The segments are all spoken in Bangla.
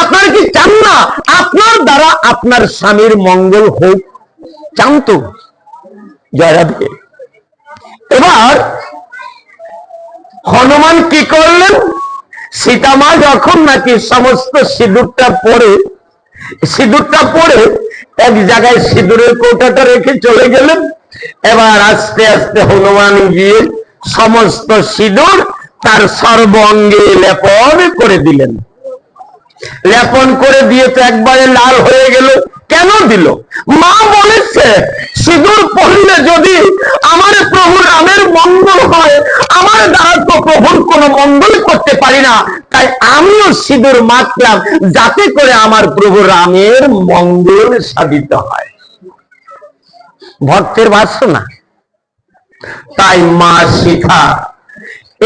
আপনার কি চান না? আপনার দ্বারা আপনার স্বামীর মঙ্গল হোক, চান তো। এবার হনুমান কি করলেন? সীতামা যখন নাকি সমস্ত সিঁদুরটা পরে সিঁদুরটা পরে এক জায়গায় সিঁদুরের কৌটাটা রেখে চলে গেলেন। এবার আস্তে আস্তে হনুমান গিয়ে সমস্ত সিঁদুর তার সর্বঙ্গে লেপন করে দিলেন। লেপন করে দিয়ে তো একবারে লাল হয়ে গেল। কেন দিল? মা বলেছে, সিঁদুর পড়লে যদি আমার প্রভু রামের মঙ্গল হয়, আমার দ্বারা তো প্রভুর কোন মঙ্গল করতে পারি না। তাই আমিও সিঁদুর মাখলাম, যাতে করে আমার প্রভু রামের মঙ্গল সাধিত হয়। ভক্তের বাসনা তাই মা শিখা,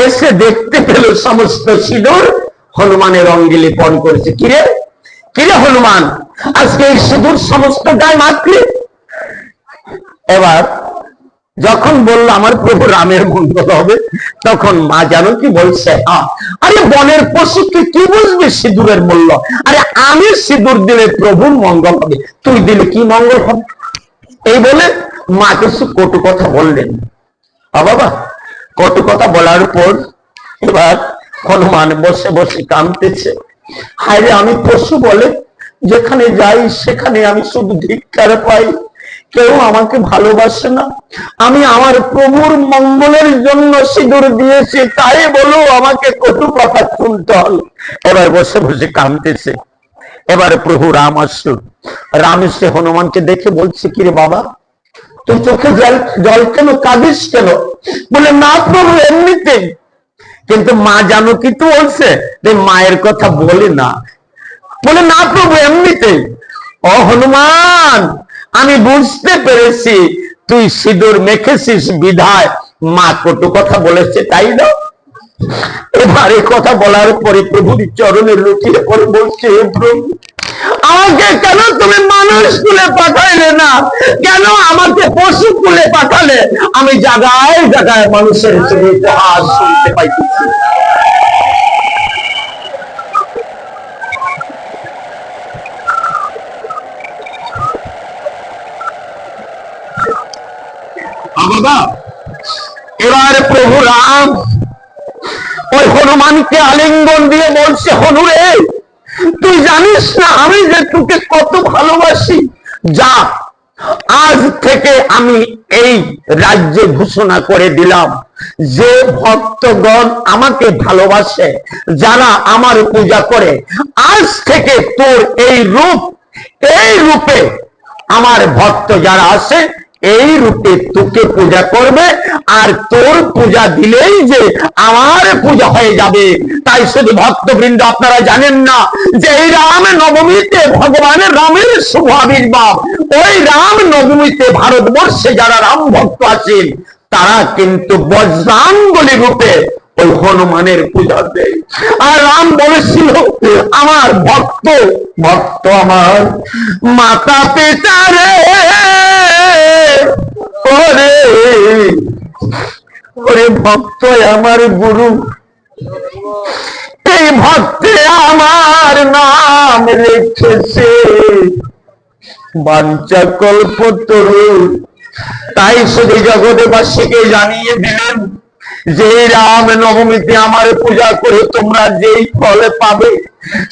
এসে দেখতে পেল সমস্ত সিঁদুর হনুমানের অঙ্গে লেপন করেছে। কিরে? কিরে হনুমান? আজকে এই সিঁদুর সমস্ত গায়ে মাখলে এবার যখন বলল আমার প্রভু রামের মঙ্গল হবে, তখন মা জানো কি বলছে আরে বনের পশুকে কি বুঝবে সিঁদুরের মূল্য? আরে আমি সিঁদুর দিলে প্রভুর মঙ্গল হবে। তুই দিলে কি মঙ্গল হবে? এই বলে মা কিছু কটু কথা বললেন। বাবা, কটু কথা বলার পর এবার হনুমান বসে বসে কাঁদতেছে। হায়রে, আমি পশু বলে, যেখানে যাই সেখানে আমি শুধু ধিক্কার পাই। কেউ আমাকে ভালোবাসে না। আমি আমার প্রভুর মঙ্গলের জন্য সিঁদুর দিয়েছি, তাই বলো আমাকে কত কথা শুনতে হল এবার বসে বসে কাঁদতেছে। এবারে প্রভু রাম আসলো। রাম এসে হনুমানকে দেখে বলছে, কিরে বাবা, তুই চোখে জল জল কেন, কাঁদিস কেন? বলে, না প্রভু, এমনিতেই কিন্তু মা জানো কি তো বলছে মায়ের কথা বলে না। বলে, না প্রভু, এমনিতেই। ও হনুমান, আমি বুঝতে পেরেছি, তুই সিঁদুর মেখেছিস বিধায়। মা কটু কথা বলেছে, তাই না? এবার কথা বলার পরে প্রভুর চরণে লুকিয়ে পরে বলছে প্রভু আমাকে কেন তুমি মানুষ কুলে পাঠাইলে না? কেন আমাকে পশু কুলে পাঠালে? আমি জায়গায় জায়গায় মানুষের উপহাস শুনতে পাইতেছি। বাবা। এবার প্রভু রাম ওই হনুমানকে আলিঙ্গন দিয়ে বলছে হনুরে জানিস না, আমি যে তোকে কত ভালোবাসি? যা, আজ থেকে আমি এই রাজ্যে ঘোষণা করে দিলাম। যে ভক্তগণ আমাকে ভালোবাসে, যারা আমার পূজা করে, আজ থেকে তোর এই রূপ, এই রূপে আমার ভক্ত যারা আছে এই রূপে তোকে পূজা করবে, আর তোর পূজা দিলেই যে আমার পূজা হয়ে যাবে। তাই শুধু ভক্তবৃন্দ আপনারা জানেন না যে এই রাম নবমীতে ভগবানের রামের শুভ আবির্ভাব ওই রাম নবমীতে ভারতবর্ষে যারা রাম ভক্ত আছেন, তারা কিন্তু বজ্রাঙ্গলি রূপে ওই হনুমানের পূজা দেয়। আর রাম বলেছিল, আমার ভক্ত ভক্ত আমার, মাতা পিতা রে ওরে ওরে ভক্ত আমার গুরু। এই ভক্তে আমার নাম রেখেছে বাঞ্চা কল্প তরু তাই শুধু জগৎবাসীকে জানিয়ে দিলেন যে রাম নবমীতে আমার পূজা করে তোমরা যেই ফলে পাবে,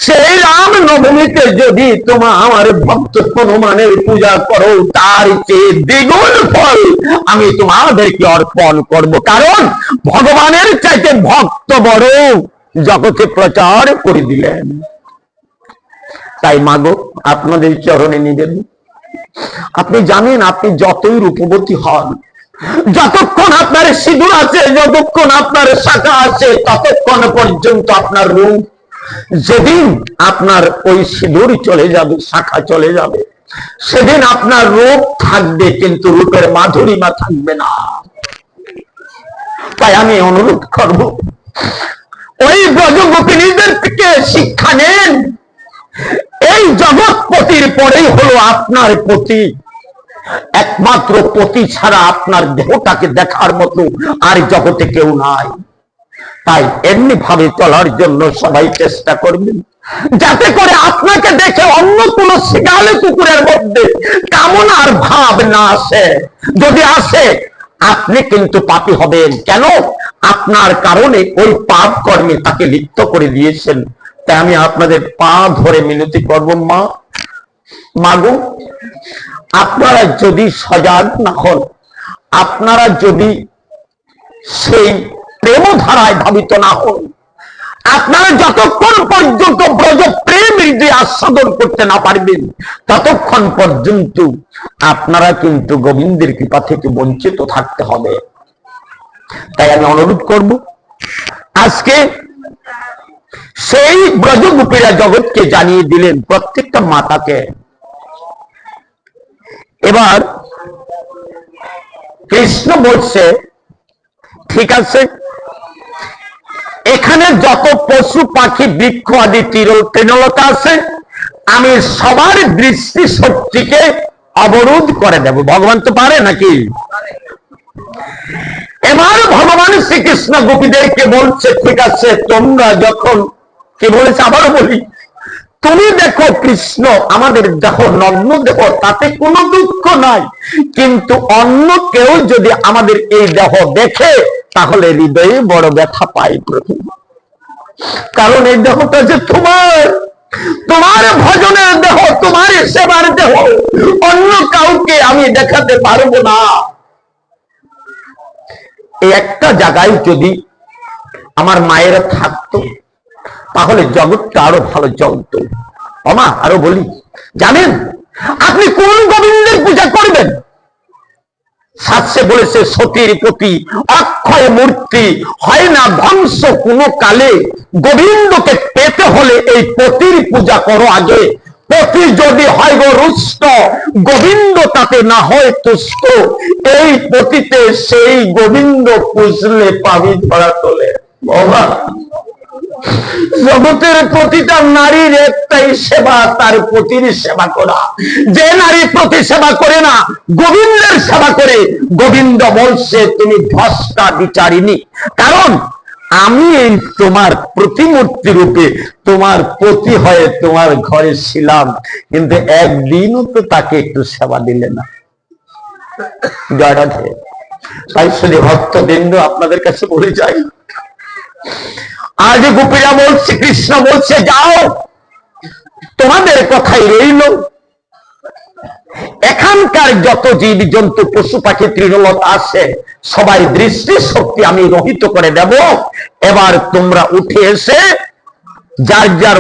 সেই রাম নবমীতে যদি তোমার আমার ভক্ত হনুমানের পূজা করো, তার চেয়ে দ্বিগুণ ফল আমি তোমাদেরকে অর্পণ করব। কারণ ভগবানের চাইতে ভক্ত বড় জগতে প্রচার করে দিলেন। তাই মাগো, আপনাদের চরণে নিবেন আপনি জানেন, আপনি যতই রূপবতী হন, যতক্ষণ আপনার সিঁদুর আছে, যতক্ষণ আপনার শাখা আছে, ততক্ষণ পর্যন্ত আপনার রূপ যেদিন আপনার ওই সিঁদুর চলে যাবে, শাখা চলে যাবে, সেদিন আপনার রূপ থাকবে, কিন্তু রূপের মাধুরিমা থাকবে না। তাই আমি অনুরোধ করব, ওই ব্রজগোপিনীদের থেকে শিক্ষা নেন। এই জগৎপতির পরেই হলো আপনার পতি। একমাত্র পতি ছাড়া আপনার দেহটাকে দেখার মতো আর জগতে কেউ নাই। তাই এমনি ভাবে চলার জন্য সবাই চেষ্টা করবেন। যাতে করে আপনাকে দেখে অন্য কোন শিকালে কুকুরের মধ্যে কামনার ভাব না আসে। যদি আসে, আপনি কিন্তু পাপী হবেন। কেন? আপনার কারণে ওই পাপ কর্মে তাকে লিপ্ত করে দিয়েছেন। তাই আমি আপনাদের পা ধরে মিনতি করব, মা। মাগো, আপনারা যদি সজাগ না হন, আপনারা যদি সেই প্রেমধারায় ভাবিত না হন। আপনারা যতক্ষণ পর্যন্ত ব্রজ প্রেম হৃদয় আস্বাদন করতে না পারবেন, ততক্ষণ পর্যন্ত আপনারা কিন্তু গোবিন্দের কৃপা থেকে বঞ্চিত থাকতে হবে। তাই আমি অনুরোধ করব, আজকে সেই ব্রজগোপীরা জগৎকে জানিয়ে দিলেন প্রত্যেকটা মাতাকে। এবার কৃষ্ণ বলছে, ঠিক আছে এখানে যত পশু পাখি, বৃক্ষ আদি তীর- তৃণলতা আছে, আমি সবার দৃষ্টি শক্তিকে অবরোধ করে দেব। ভগবান তো পারে নাকি? এবার ভগবান শ্রীকৃষ্ণ গোপীদেরকে বলছে, ঠিক আছে, তোমরা যখন কি বলেছে? আবারও বলি, তুমি দেখো কৃষ্ণ, আমাদের দেহ নগ্ন দেহ, তাতে কোনো দুঃখ নাই। কিন্তু অন্য কেউ যদি আমাদের এই দেহ দেখে তাহলে হৃদয়ে বড় ব্যথা পাই প্রভু কারণ এই দেহটা যে তোমার তোমার ভজনের দেহ, তোমার সেবার দেহ, অন্য কাউকে আমি দেখাতে পারব না। একটা জায়গায় যদি আমার মায়েরা থাকতো, তাহলে জগৎটা আরও ভালো চলতো। আমা আরও বলি, জানেন, আপনি কোন গোবিন্দের পূজা করবেন? শাস্ত্রে বলেছে, সতীর প্রতি অক্ষয় মূর্তি হয় না ধ্বংস কোনো কালে। গোবিন্দকে পেতে হলে এই পতির পূজা করো আগে। পতি যদি হয় গো রুষ্ট, গোবিন্দ তাতে না হয় তুষ্ট। এই পতিতে সেই গোবিন্দ পুজলে পাবি ধরা তোলে। বাবা জগতের প্রতিটা নারীর একটাই সেবা, তার পতির সেবা করা। যে নারী প্রতি সেবা করে না, গোবিন্দের সেবা করে। গোবিন্দ বলছে, তুমি ভ্রষ্টা বিচারিনি কারণ আমি তোমার প্রতিমূর্তি রূপে তোমার পতি হয়ে তোমার ঘরে ছিলাম। কিন্তু একদিনও তো তাকে একটু সেবা দিলে না। তাই শুধু ভক্তবৃন্দ আপনাদের কাছে বলে যাই। আজ গোপীরা বলছে, কৃষ্ণ বলছে, যাও। তোমাদের কথাই রইল। এখানকার যত জীব জন্তু পশু পাখি তৃণলতা আছে, সবাই দৃষ্টি শক্তি আমি রহিত করে দেব। এবার তোমরা উঠে এসে, যার যার